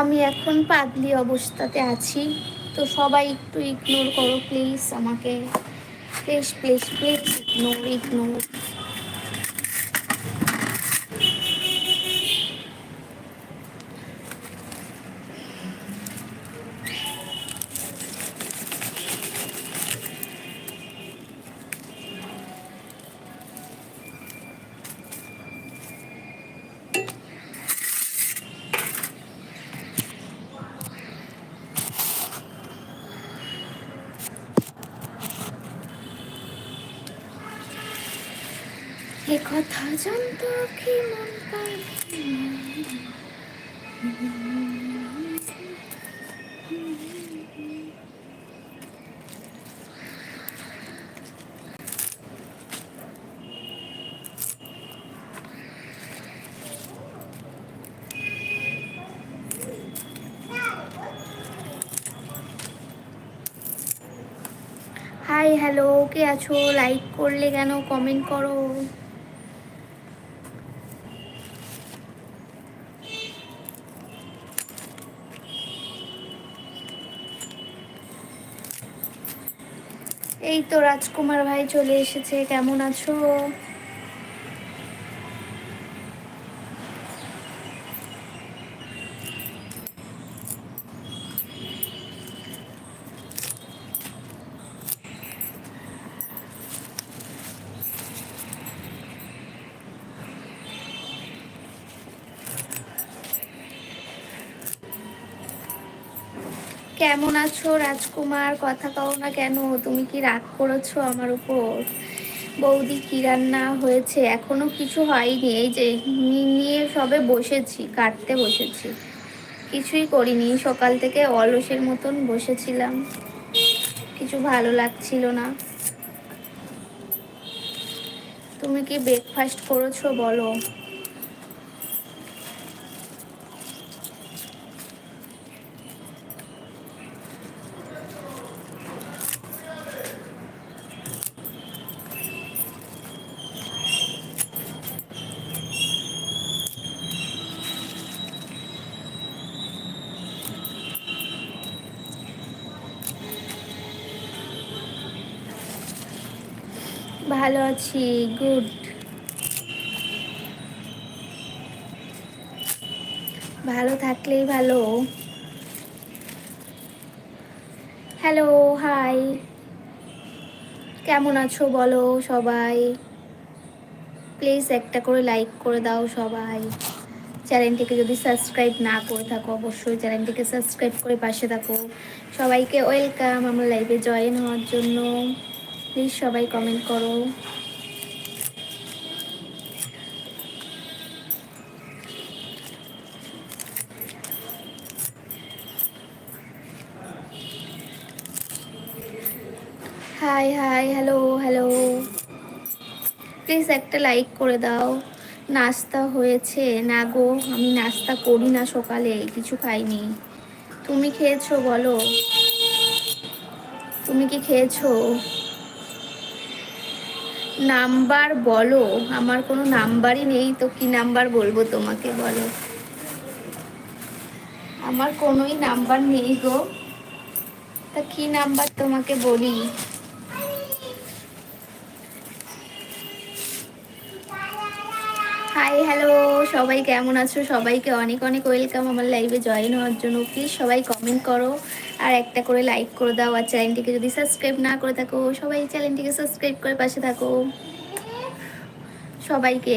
আমি এখন পাগলি অবস্থাতে আছি। তো সবাই একটু ইগনোর করো প্লিজ আমাকে। Please please please ignore ignore এ কথা জানতো কি মন পাখি হাই হ্যালো কে আছো? লাইক করলে কেন? কমেন্ট করো। এই তো রাজকুমার ভাই চলে এসেছে। কেমন আছো? কেমন আছো রাজকুমার? কথা কও না কেন? তুমি কি রাগ করেছ আমার উপর? বৌদি কি রান্না হয়েছে? এখনও কিছু হয়নি। এই যে নিয়ে সবে বসেছি, কাটতে বসেছি। কিছুই করিনি। সকাল থেকে অলসের মতন বসেছিলাম। কিছু ভালো লাগছিল না। তুমি কি ব্রেকফাস্ট করেছ বলো ভালো আছি, গুড। ভালো থাকলেই ভালো। হ্যালো হাই কেমন আছো বলো সবাই? প্লিজ একটা করে লাইক করে দাও সবাই। চ্যানেলটিকে যদি সাবস্ক্রাইব না করে থাকো, অবশ্যই চ্যানেলটিকে সাবস্ক্রাইব করে পাশে থাকো। সবাইকে ওয়েলকাম আমার লাইভে জয়েন হওয়ার জন্য। প্লিজ সবাই কমেন্ট করো। Hi hi hello hello please একটা লাইক করে দাও। নাস্তা হয়েছে। না গো, আমি নাস্তা করি না সকালে, কিছু খাইনি। তুমি খেয়েছো বলো। তুমি কি খেয়েছো? নাম্বার বলো, আমার কোনো নাম্বারই নেই, তো কি নাম্বার বলব তোমাকে বলো? আমার কোনোই নাম্বার নেই গো। তা কি নাম্বার তোমাকে বলি? হাই হ্যালো সবাই কেমন আছো? সবাইকে অনেক অনেক ওয়েলকাম আমার লাইভে জয়েন হওয়ার জন্য। প্লিজ সবাই কমেন্ট করো। আর একটা করে লাইক করে দাও আর চ্যানেলটিকে যদি সাবস্ক্রাইব না করে থাকো, সবাই চ্যানেলটিকে সাবস্ক্রাইব করে পাশে থাকো। সবাইকে।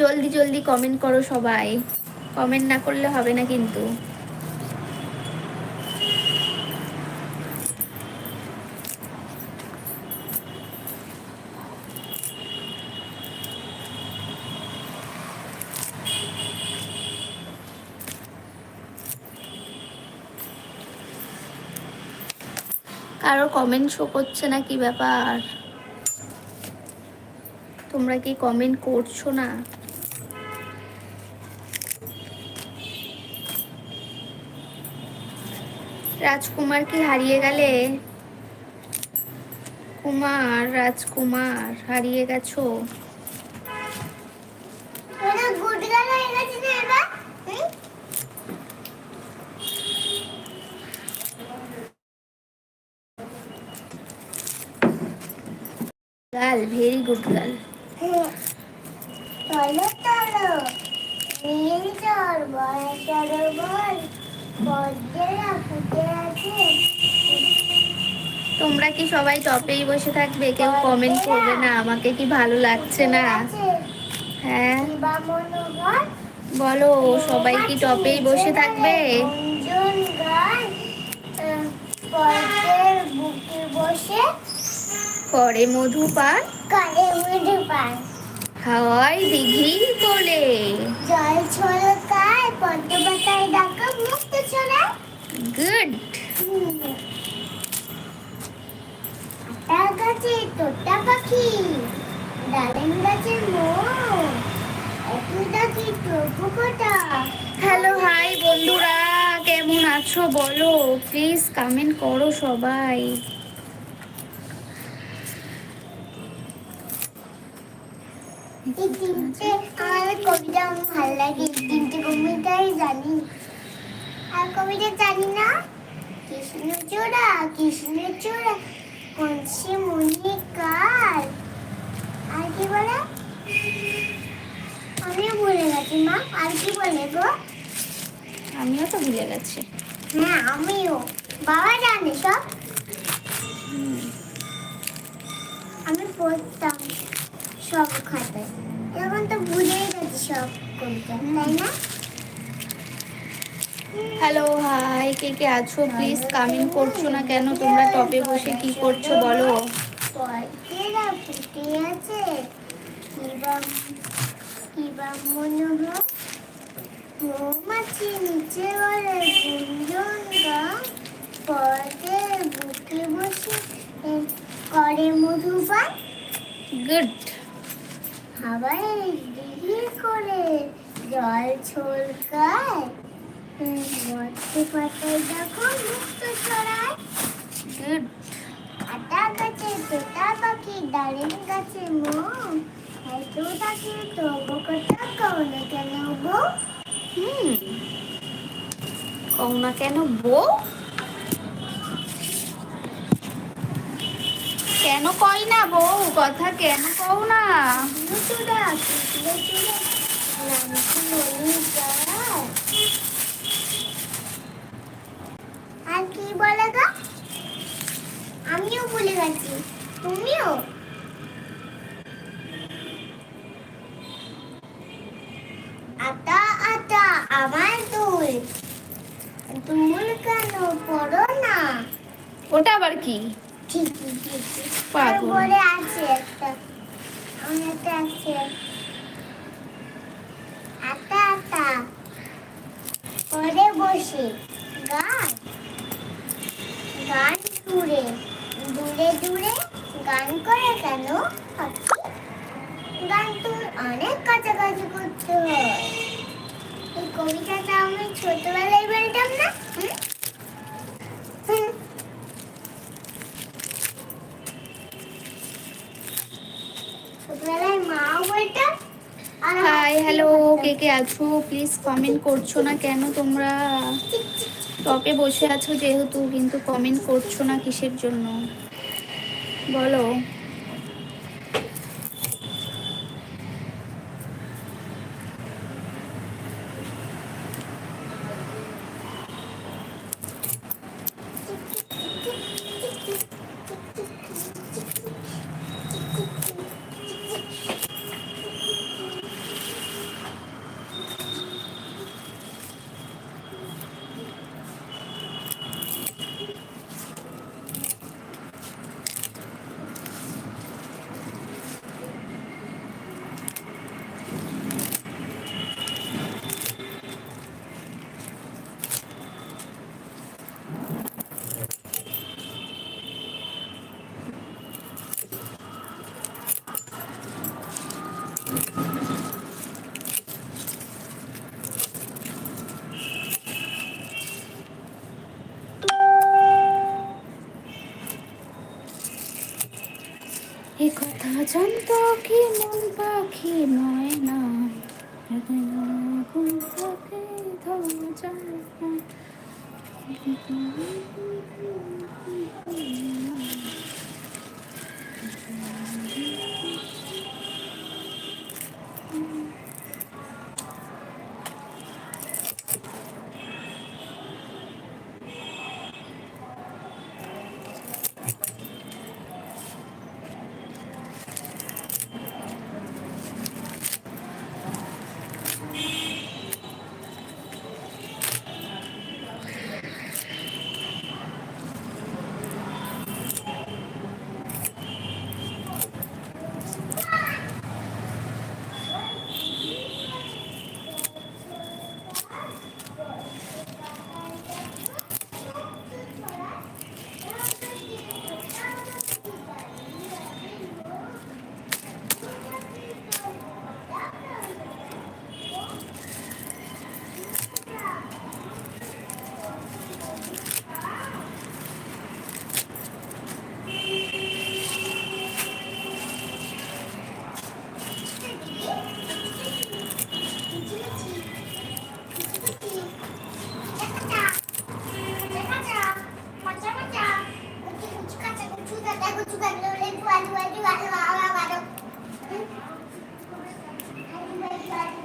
জলদি জলদি কমেন্ট করো সবাই। কমেন্ট না করলে হবে না কিন্তু। কারও কমেন্ট শো করছে না কি ব্যাপার? তোমরা কি কমেন্ট করছ না? রাজকুমার কি হারিয়ে গেলে? কুমার, রাজকুমার, হারিয়ে গেছো ওরা গুড গার্ল হয়ে গেছে না এবার হুম? Girl very good girl. চলো চলো নীল চল বড় আছে তোমরা কি সবাই টপেই বসে থাকবে কেউ কমেন্ট করবে না আমাকে কি ভালো লাগছে না। হ্যাঁ বলো, সবাই কি টপেই বসে থাকবে গুঞ্জন পদ্মের বুকে বসে করে মুড়ে পান হাওয়াই দিঘি কোলে জল ছলকায় পদ্ম পাতায় ডাকা মুক্ত ছড়ায়। গুড। আটা গাছে তোতা পাখি ডালিম গাছে মৌ একটু ডাকি টপু কোটা। হ্যালো হাই বন্ধুরা কেমন আছো বলো? প্লিজ কমেন্ট করো সবাই। এই তিনটে আমার কবিতা আমার ভালো লাগে এই তিনটে কবিতাই জানি আর কবিতা জানি না? কৃষ্ণচূড়া কৃষ্ণচূড়া কংসে মনে কার আর কি বলে? আমিও ভুলে গেছি মা। আর কি বলে গো? আমিও তো ভুলে গেছি। হ্যাঁ আমিও। বাবা জানে সব? আমি পড়তাম। সব খাতায় এখন তো ভুলেই গেছি সব কবিতা তাই না? হ্যালো হাই কে কে আছো? প্লিজ কমেন্ট করছ না কেন? তোমরা টপে বসে কি করছ বলো? আছে মনে হয় মৌমাছি নিচে বলে গুঞ্জন গান বুকে বসে এ, করে মধুপান গুড হাওয়ায় দিঘি করে জল ছলকায় মধ্যে পাতায় দেখো মুক্ত ছড়ায়। আটা গাছে তোতা পাখি ডালিম গাছে মৌ হয়তো তাকে তবু কথা কৌনে কেন বউ? হুম। কও না কেন বউ? কেন কই না বউ? কথা কেন কও না? আর কি বলে গো? আমিও ভুলে গেছি। তুমিও? আটা আটা আমার দুল। দুল কেন পড়ো না? ওটা আবার কি? তারপরে আছে একটা। অনেকটা আছে। আটা আটা। পরে বসে গান। গান দূরে দূরে দূরে গান করে কেন? গান তো অনেক কাছাকাছি করতে হয়। এই কবিতাটা আমি ছোটবেলায় বলতাম না হুম? হুম। ছোটবেলায় মাও বলতাম আর হাই হ্যালো কে কে আছো? প্লিজ কমেন্ট করছ না কেন? তোমরা টপে বসে আছো যেহেতু, কিন্তু কমেন্ট করছ না কিসের জন্য? বলো। অজান্ত কি মন পাখি নয় না? আগুন থাকে ধোয়া যায় না। হ্যালো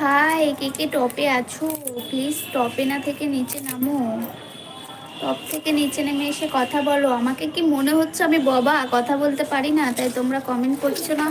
হাই, কে কে টপে আছো? প্লিজ টপে না থেকে নিচে নামো। টপ থেকে নিচে নেমে এসে কথা বলো। আমাকে কি মনে হচ্ছে আমি বাবা? কথা বলতে পারি না, তাই তোমরা কমেন্ট করছ না।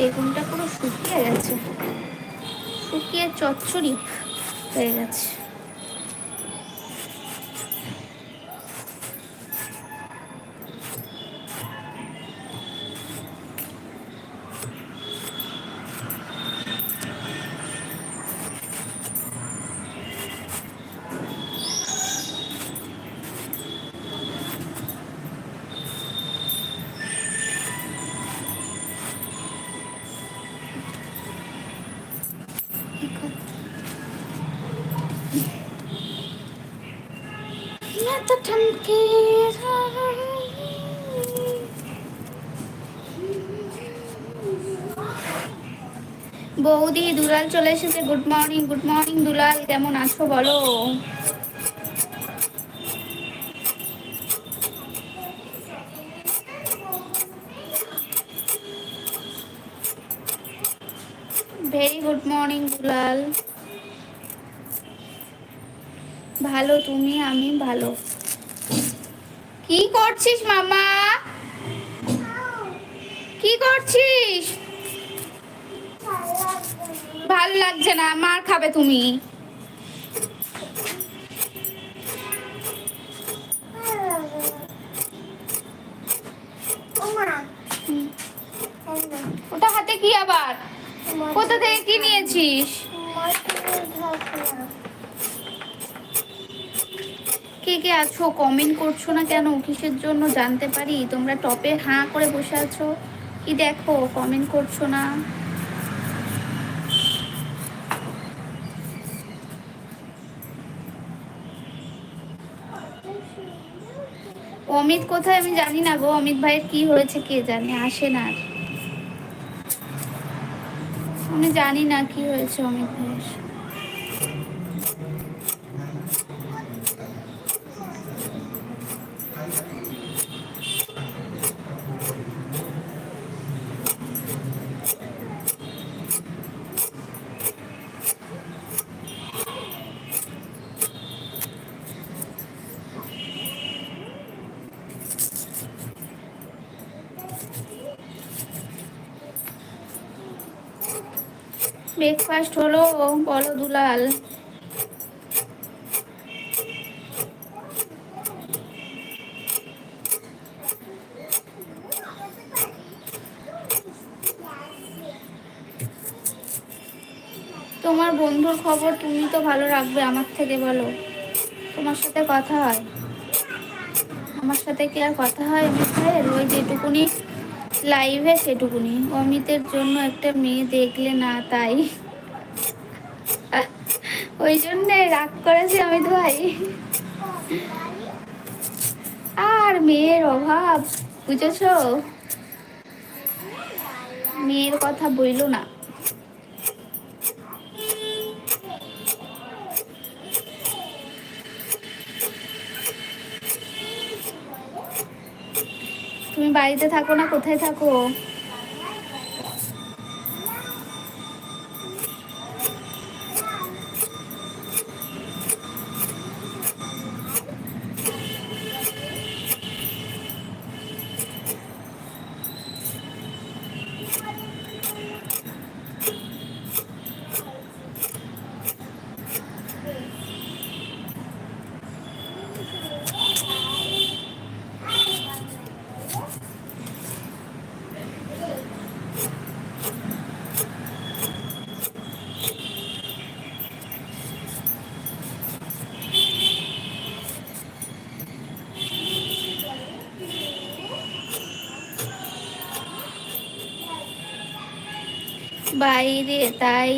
বেগুনটা পুরো শুকিয়ে গেছে। শুকিয়ে চচ্চড়ি হয়ে গেছে। বৌদি, দুলাল চলে এসেছে। Good morning good morning Dulal, কেমন আছো বলো? Very good morning Dulal. ভালো, তুমি, আমি ভালো। কি করছিস, মামা? কি করছিস? ভালো লাগছে না, মার খাবে তুমি। ওটা হাতে কি আবার? কোথা থেকে কি নিয়েছিস? কে কে আছো? কমেন্ট করছ না কেন? কিসের জন্য জানতে পারি? তোমরা টপে হাঁ করে বসে আছো? কি দেখো? কমেন্ট করছ না? অমিত কোথায়? আমি জানি না গো। অমিত ভাইয়ের কি হয়েছে কে জানে? আসে না আমি জানি না কি হয়েছে অমিত ভাইয়ের। বলো দুলাল। তোমার বন্ধুর খবর তুমি তো ভালো রাখবে আমার থেকে বলো। তোমার সাথে কথা হয়। আমার সাথে কি আর কথা হয় অমিত ওই যেটুকুনি লাইভে সেটুকুনি। অমিতের জন্য একটা মেয়ে দেখলে না তাই। ওই জন্যে রাগ করেছে অমিত ভাই আর মেয়ের অভাব, বুঝেছ? মেয়ের কথা বইল না। তুমি বাড়িতে থাকো না, কোথায় থাকো? বাইরে, তাই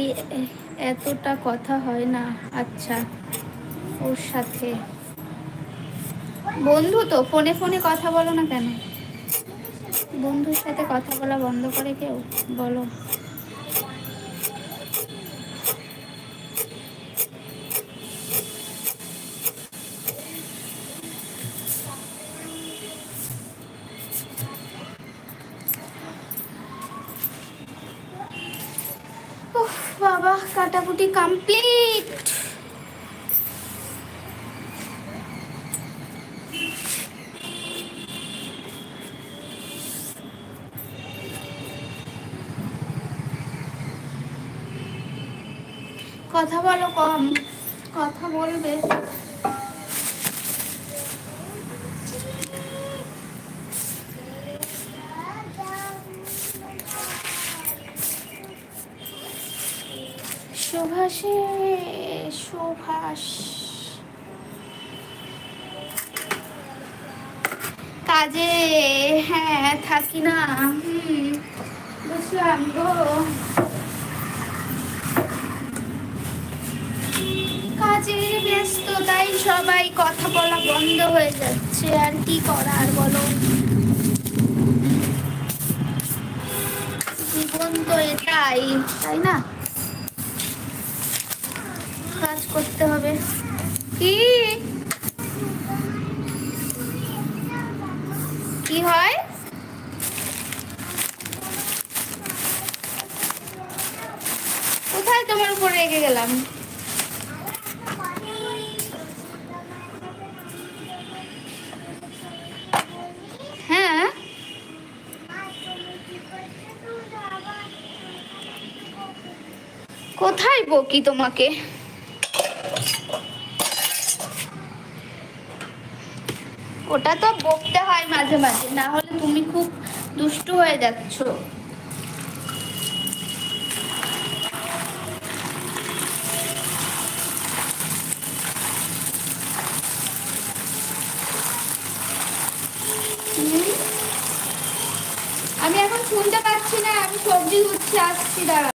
এতটা কথা হয় না। আচ্ছা ওর সাথে। বন্ধু তো, ফোনে ফোনে কথা বলো না কেন? বন্ধুর সাথে কথা বলা বন্ধ করে কেউ? বলো। বাবা কাটাকুটি কমপ্লিট কথা বলো কম কথা বলবে। সুভাষে সুভাষ। কাজে হ্যাঁ থাকি না বুঝলাম গো। কাজের ব্যস্ত, তাই সবাই কথা বলা বন্ধ হয়ে যাচ্ছে। আর কি করার বলো? জীবন তো এটাই, তাই না? কাজ করতে হবে। কি? কি হয়? কোথায় তোমার উপর রেগে গেলাম? হ্যাঁ? কোথায় বকি তোমাকে? ওটা তো বকতে হয় মাঝে মাঝে, না হলে তুমি খুব দুষ্টু হয়ে যাচ্ছ? আমি এখন শুনতে পাচ্ছি না, আমি সবজি উঠছি আসছি দাঁড়া